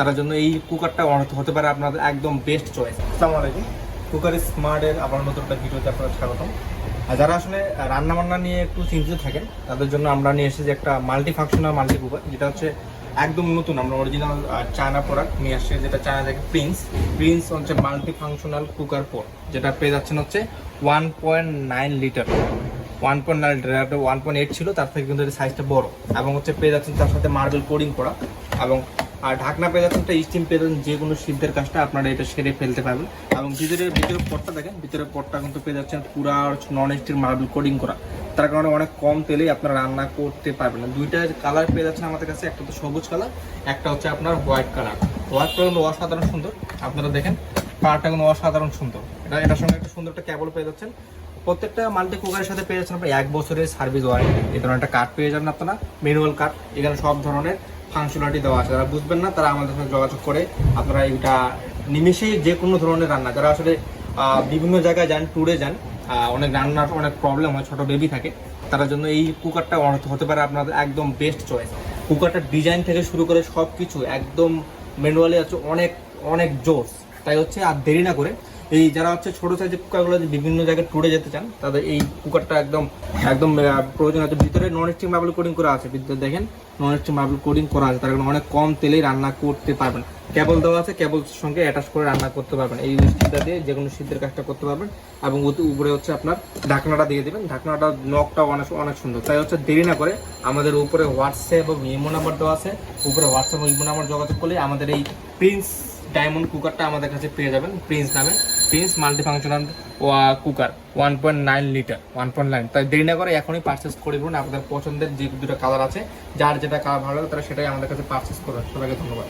তার জন্য এই কুকারটা হতে পারে আপনাদের একদম বেস্ট চয়েস আসসালামু আলাইকুম। কুকার স্মার্টের আবার নতুন একটা ভিডিওতে আপনাদের স্বাগতম। আর যারা আসলে রান্না বান্না নিয়ে একটু চিন্তিত থাকেন, তাদের জন্য আমরা নিয়ে এসেছি একটা মাল্টি ফাংশনাল মাল্টি কুকার যেটা হচ্ছে একদম নতুন, আমরা অরিজিনাল চায়না প্রোডাক্ট নিয়ে আসছি, যেটা চায়না থেকে প্রিন্স প্রিন্স হচ্ছে মাল্টি ফাংশনাল কুকার পোর যেটা পেয়ে যাচ্ছেন হচ্ছে one point nine litre one point nine litre one point eight ছিল, তার থেকে কিন্তু সাইজটা বড়। এবং হচ্ছে পেয়ে যাচ্ছেন তার সাথে মার্বেল কোডিং করা। এবং আর ঢাকনা পেয়ে যাচ্ছেন একটা স্টিম পেয়ে যাচ্ছেন যে কোনো সিদ্ধের কাজটা আপনারা এটা সেরে ফেলতে পারবেন। এবং ভিতরে ভিতরে পটটা দেখেন ভিতরে পটটা কিন্তু পেয়ে যাচ্ছেন পুরা নন স্টিল মার্বেল কোডিং করা। তার কারণে অনেক কম তেলেই আপনারা রান্না করতে পারবেন দুইটা কালার পেয়ে যাচ্ছেন আমাদের কাছে, একটা তো সবুজ কালার একটা হচ্ছে আপনার হোয়াইট কালার হোয়াইট কালার কিন্তু অসাধারণ সুন্দর। আপনারা দেখেন কালারটা কিন্তু অসাধারণ সুন্দর। এটা এটার সঙ্গে একটা সুন্দর একটা ক্যাবল পেয়ে যাচ্ছেন প্রত্যেকটা মাল্টি কুকারের সাথে পেয়ে যাচ্ছেন আপনার, এক বছরের সার্ভিস ওয়ারেন্টি এই ধরনের একটা কার্ড পেয়ে যাবেন আপনারা ম্যানুয়াল কার্ড এখানে সব ধরনের ফাংশনালিটি দেওয়া আছে। যারা বুঝবেন না, তারা আমাদের সাথে যোগাযোগ করে আপনারা এটা নিমেষেই যে কোনো ধরনের রান্না, যারা আসলে বিভিন্ন জায়গায় যান ট্যুরে যান অনেক রান্নার অনেক প্রবলেম হয়, ছোটো বেবি থাকে, তার জন্য এই কুকারটা হতে পারে আপনাদের একদম বেস্ট চয়েস কুকারটার ডিজাইন থেকে শুরু করে সব কিছু একদম ম্যানুয়ালি আছে অনেক অনেক জোস তাই হচ্ছে আর দেরি না করে এই যারা হচ্ছে ছোট সাইজের কুকারগুলো যে বিভিন্ন জায়গায় ট্যুরে যেতে চান, তাদের এই কুকারটা একদম একদম প্রয়োজন আছে। ভিতরে নন স্টিক মার্বেল কোডিং করা আছে। ভিতরে দেখেন নন স্টিক মার্বেল কোডিং করা আছে। তার কারণে অনেক কম তেলেই রান্না করতে পারবেন। কেবল দেওয়া আছে কেবল সঙ্গে অ্যাটাচ করে রান্না করতে পারবেন। এই স্টিকটা দিয়ে যে কোনো সিদ্ধের কাজটা করতে পারবেন এবং উপরে হচ্ছে আপনার ঢাকনাটা দিয়ে দেবেন। ঢাকনাটা নকটা অনেক অনেক সুন্দর। তাই হচ্ছে দেরি না করে আমাদের উপরে হোয়াটসঅ্যাপ এবং ইমো নাম্বার দেওয়া আছে। উপরে হোয়াটসঅ্যাপ এবং ইমো নাম্বার যোগাযোগ করলে আমাদের এই প্রিন্স ডায়মন্ড কুকারটা আমাদের কাছে পেয়ে যাবেন। প্রিন্স নামে। Prince multi functional cooker one point nine litre one point nine তাই দেরি না করে এখনই পারচেস করে দিন আপনাদের পছন্দের যে দুটো কালার আছে, যার যেটা কালার ভালো লাগে তারা সেটাই আমাদের কাছে পারচেস করবেন। সবাইকে ধন্যবাদ।